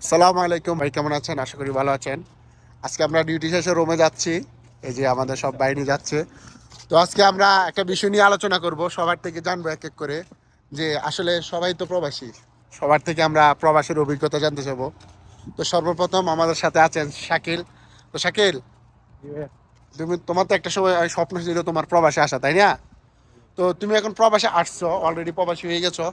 সালাম আলাইকুম ভাই কেমন আছেন? আশা করি ভালো আছেন। আজকে আমরা ডিউটি শেষে রুমে যাচ্ছি। এই যে আমাদের সব বাহিনী যাচ্ছে। তো আজকে আমরা একটা বিষয় নিয়ে আলোচনা করব। সবার থেকে জানব এক এক করে যে আসলে সবাই তো প্রবাসী। সবার থেকে আমরা প্রবাসের অভিজ্ঞতা জানতে চাবো। তো সর্বপ্রথম আমাদের সাথে আছেন শাকিল। তো শাকিল তুমি তোমার তো একটা সময় ওই স্বপ্ন ছিল তোমার প্রবাসে আসা তাই না? তো তুমি এখন প্রবাসে আসছো অলরেডি প্রবাসী হয়ে গেছো।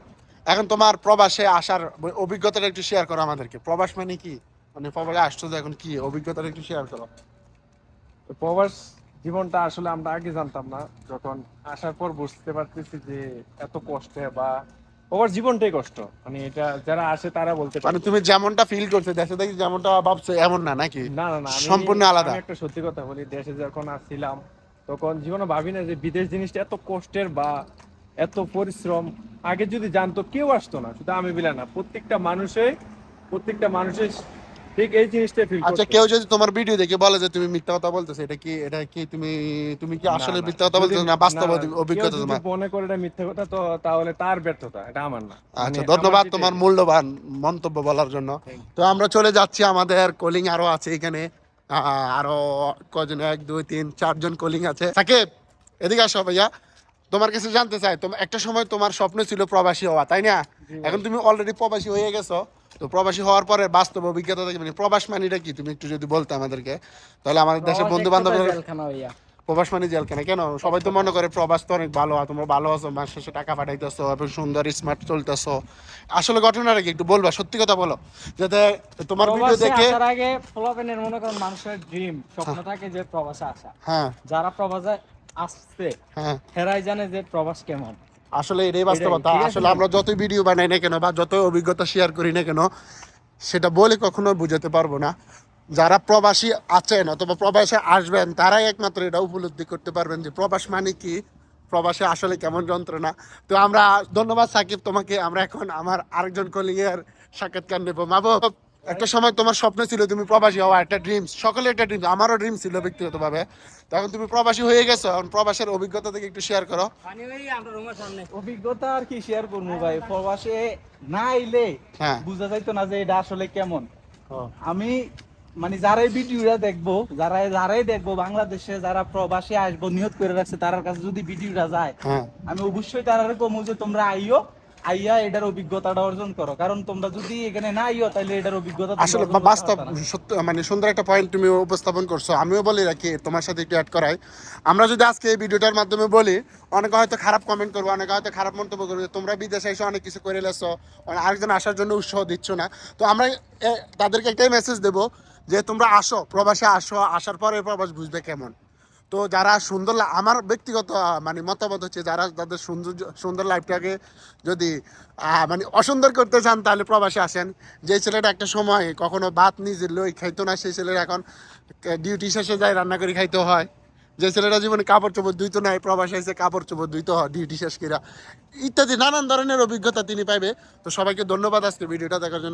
এখন তোমার প্রবাসে আসার অভিজ্ঞতাটা একটু শেয়ার করো আমাদেরকে। প্রবাস মানে কি? মানে প্রবাসে আসছো যে এখন কি? অভিজ্ঞতাটা একটু শেয়ার করো। প্রবাস জীবনটা আসলে আমরা আগে জানতাম না। যখন আসার পর বুঝতে পারতেছি যে এত কষ্টে বা প্রবাস জীবনটাই কষ্ট। মানে এটা যারা আসে তারা বলতে মানে পারে তুমি যেমনটা ফিল করছ দেশে দেখি যেমনটা ভাবছ এমন না নাকি? না না না সম্পূর্ণ আলাদা। একটা সত্যি কথা বলি দেশে যখন আসছিলাম তখন জীবনে ভাবি না যে বিদেশ জিনিসটা এত কষ্টের বা এত পরিশ্রম আগে যদি জানতো কেউ আসতো না শুধু আমি বিলা না প্রত্যেকটা মানুষে প্রত্যেকটা মানুষের ঠিক এই জিনিসটা ফিল আচ্ছা কেউ যদি তোমার ভিডিও দেখে বলে যে তুমি মিথ্যা কথা বলতেছো এটা কি এটা কি তুমি তুমি কি আসলে মিথ্যা কথা বলতেছো না বাস্তব অভিজ্ঞতা তোমার? মনে করে এটা মিথ্যা কথা তো তাহলে তার ব্যর্থতা এটা আমার না। আচ্ছা ধন্যবাদ তোমার মূল্যবান মন্তব্য বলার জন্য। তো আমরা চলে যাচ্ছি আমাদের কলিং আরও আছে এখানে। আরও কজন এক দুই তিন চারজন কলিং আছে। সাকিব এদিকে আসো ভাইয়া। তোমার কাছে জানতে চাই তোমার একটা সময় তোমার স্বপ্ন ছিল প্রবাসী হওয়া তাই না? এখন তুমি অলরেডি প্রবাসী হয়ে গেছো তো প্রবাসী হওয়ার পরে বাস্তব অভিজ্ঞতা থেকে মানে প্রবাস মানিটা কি? তুমি একটু যদি বলতে আমাদেরকে তাহলে আমাদের দেশের বন্ধু বান্ধব প্রবাস মানে জেলখানা কেন? সবাই তো মনে করে প্রবাস তো অনেক ভালো তোমরা ভালো আছো মাস শেষে টাকা পাঠাইতেছো এবং সুন্দর স্মার্ট চলতেছো। আসলে ঘটনাটা কি? একটু বলবা সত্যি কথা বলো। যাতে তোমার ভিডিও দেখে আগে ফ্লোপেনের মনে করেন মানুষের ড্রিম স্বপ্ন থাকে যে প্রবাসে আসা। হ্যাঁ। যারা প্রবাসে আসছে। হ্যাঁ। হেরাই জানে যে প্রবাস কেমন। আসলে এটাই বাস্তবতা। আসলে আমরা যতই ভিডিও বানাই না কেন বা যতই অভিজ্ঞতা শেয়ার করি না কেন সেটা বলে কখনো বুঝাতে পারব না। যারা প্রবাসী আছেন অথবা প্রবাসে আসবেন তারাই একমাত্র এটা উপলব্ধি করতে পারবেন যে প্রবাস মানে কি প্রবাসে আসলে কেমন যন্ত্রণা। তো আমরা ধন্যবাদ সাকিব তোমাকে আমরা এখন আমার আরেকজন কলিগের সাক্ষাৎকার নেব। মাবো একটা সময় তোমার স্বপ্ন ছিল তুমি প্রবাসী হওয়া একটা ড্রিমস সকলে একটা ড্রিম আমারও ড্রিম ছিল ব্যক্তিগতভাবে। তখন তুমি প্রবাসী হয়ে গেছো এখন প্রবাসের অভিজ্ঞতা থেকে একটু শেয়ার করো। অভিজ্ঞতা আর কি শেয়ার করব ভাই প্রবাসে না আইলে হ্যাঁ। বুঝা যাইতো না যে এটা আসলে কেমন। আমি মানে যারাই ভিডিওটা দেখব যারা যারাই দেখব বাংলাদেশে যারা প্রবাসে আসব নিয়ত করে রাখছে তার কাছে যদি ভিডিওটা যায় হ্যাঁ। আমি অবশ্যই তারা কমু যে তোমরা আইও আইয়া এটার অভিজ্ঞতাটা অর্জন করো। কারণ তোমরা যদি এখানে না আইও তাহলে এটার অভিজ্ঞতা আসলে বাস্তব সত্য মানে সুন্দর একটা পয়েন্ট তুমি উপস্থাপন করছ। আমিও বলি রাখি তোমার সাথে একটু অ্যাড করাই। আমরা যদি আজকে এই ভিডিওটার মাধ্যমে বলি অনেকে হয়তো খারাপ কমেন্ট করব অনেকে হয়তো খারাপ মন্তব্য করবে তোমরা বিদেশে এসে অনেক কিছু করে লেছো আরেকজন আসার জন্য উৎসাহ দিচ্ছ না। তো আমরা তাদেরকে একটাই মেসেজ দেবো যে তোমরা আসো প্রবাসে আসো আসার পরে প্রবাস বুঝবে কেমন? তো যারা সুন্দর আমার ব্যক্তিগত মানে মতামত হচ্ছে যারা তাদের সুন্দর সুন্দর লাইফটাকে যদি মানে অসুন্দর করতে চান তাহলে প্রবাসে আসেন। যে ছেলেটা একটা সময় কখনো ভাত নিজের লই খাইতো না, সেই ছেলেটা এখন ডিউটি শেষে যায়, রান্না করে খাইতে হয়। যে ছেলেটা জীবনে কাপড় চোপড় ধুইতো না প্রবাসে এসে কাপড় চোপড় ধুইতে হয় ডিউটি শেষ করা ইত্যাদি নানান ধরনের অভিজ্ঞতা তিনি পাইবে। তো সবাইকে ধন্যবাদ আজকে ভিডিওটা দেখার জন্য।